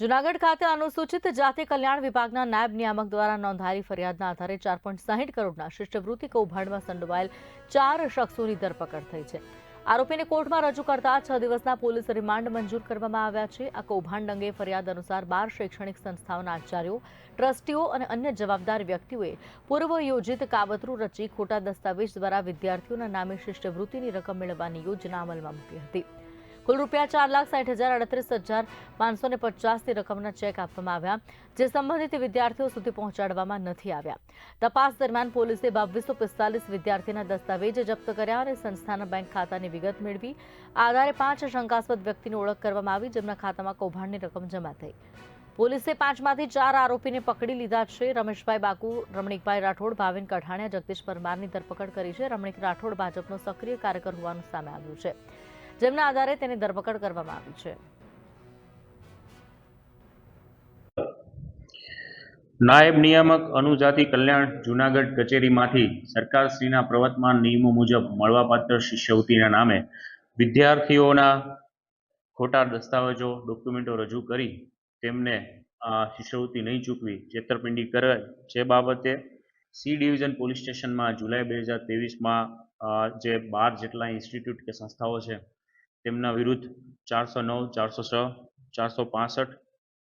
જુનાગઢ ખાતે અનુસૂચિત જાતિ કલ્યાણ વિભાગના નાયબ નિયામક દ્વારા નોંધાયેલી ફરિયાદના આધારે ચાર પોઈન્ટ સાહીઠ કરોડના શિષ્યવૃત્તિ કૌભાંડમાં સંડોવાયેલ ચાર શખ્સોની ધરપકડ થઈ છે. આરોપીને કોર્ટમાં રજૂ કરતા છ દિવસના પોલીસ રિમાન્ડ મંજૂર કરવામાં આવ્યા છે. આ કૌભાંડ અંગે ફરિયાદ અનુસાર બાર શૈક્ષણિક સંસ્થાઓના આચાર્યો, ટ્રસ્ટીઓ અને અન્ય જવાબદાર વ્યક્તિઓએ પૂર્વ યોજિત કાવતરું રચી ખોટા દસ્તાવેજ દ્વારા વિદ્યાર્થીઓના નામે શિષ્યવૃત્તિની રકમ મેળવવાની યોજના અમલમાં મૂકી હતી. કુલ રૂપિયા ચાર લાખ સાઠ હજાર અડત્રીસ હજાર પાંચસો ને પચાસની રકમના ચેક આપવામાં આવ્યા, જે સંબંધિત વિદ્યાર્થીઓ સુધી પહોંચાડવામાં નથી આવ્યા. તપાસ દરમિયાન પોલીસે બાવીસો પિસ્તાલીસ વિદ્યાર્થીના દસ્તાવેજ જપ્ત કર્યા અને સંસ્થાના બેંક ખાતાની વિગત મેળવી. આધારે પાંચ શંકાસ્પદ વ્યક્તિની ઓળખ કરવામાં આવી, જેમના ખાતામાં કૌભાંડની રકમ જમા થઈ. પોલીસે પાંચમાંથી ચાર આરોપીને પકડી લીધા છે. રમેશભાઈ બાકુ, રમણીકભાઈ રાઠોડ, ભાવિન કઠાણિયા જગદીશ પરમારની ધરપકડ કરી છે. રમણીક રાઠોડ ભાજપનો સક્રિય કાર્યકર હોવાનું સામે આવ્યું છે. જેમના આધારે તેની ધરપકડ કરવામાં આવી છે. નાયબ નિયામક અનુજાતિ કલ્યાણ જુનાગઢ કચેરીમાંથી સરકારશ્રીના પ્રવર્તમાન નિયમો મુજબ મળવાપાત્ર શિષ્યવૃત્તિના નામે વિદ્યાર્થીઓના ખોટા દસ્તાવેજો, ડોક્યુમેન્ટો રજૂ કરી તેમને શિષ્યવૃત્તિ નહીં ચૂકવી, છેતરપિંડી કરે જે બાબતે સી ડિવિઝન પોલીસ સ્ટેશનમાં જુલાઈ બે હજાર ત્રેવીસમાં જે બાર જેટલા ઇન્સ્ટિટ્યૂટ કે સંસ્થાઓ છે તેમના વિરુદ્ધ ચારસો નવ, ચારસો છ, ચારસો પાસઠ,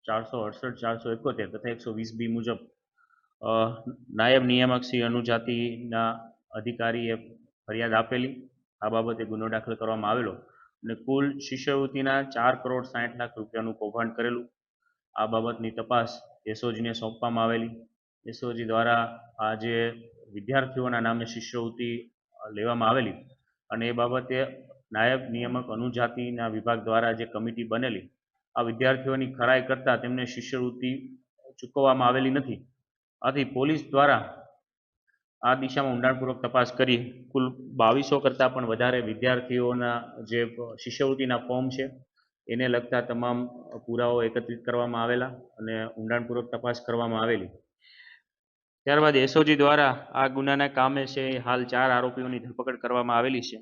ચારસો અડસઠ, ચારસો એકોતેર તથા એકસો વીસ બી મુજબ નાયબ નિયામક શ્રી અનુજાતિના અધિકારીએ ફરિયાદ આપેલી. આ બાબતે ગુનો દાખલ કરવામાં આવેલો અને કુલ શિષ્યવૃત્તિના ચાર કરોડ સાઠ લાખ રૂપિયાનું કૌભાંડ કરેલું. આ બાબતની તપાસ એસઓજીને સોંપવામાં આવેલી. એસઓજી દ્વારા આ જે વિદ્યાર્થીઓના નામે શિષ્યવૃત્તિ લેવામાં આવેલી અને એ બાબતે નાયબ નિયામક અનુજાતિના વિભાગ દ્વારા જે કમિટી બનેલી, આ વિદ્યાર્થીઓની ખરાઈ કરતા તેમને શિષ્યવૃત્તિ ચૂકવવામાં આવેલી નથી. આથી પોલીસ દ્વારા આ દિશામાં ઊંડાણપૂર્વક તપાસ કરી, કુલ બાવીસો કરતાં પણ વધારે વિદ્યાર્થીઓના જે શિષ્યવૃત્તિના ફોર્મ છે, એને લગતા તમામ પુરાવો એકત્રિત કરવામાં આવેલા અને ઊંડાણપૂર્વક તપાસ કરવામાં આવેલી. ત્યારબાદ એસઓજી દ્વારા આ ગુનાના કામે છે હાલ ચાર આરોપીઓની ધરપકડ કરવામાં આવેલી છે.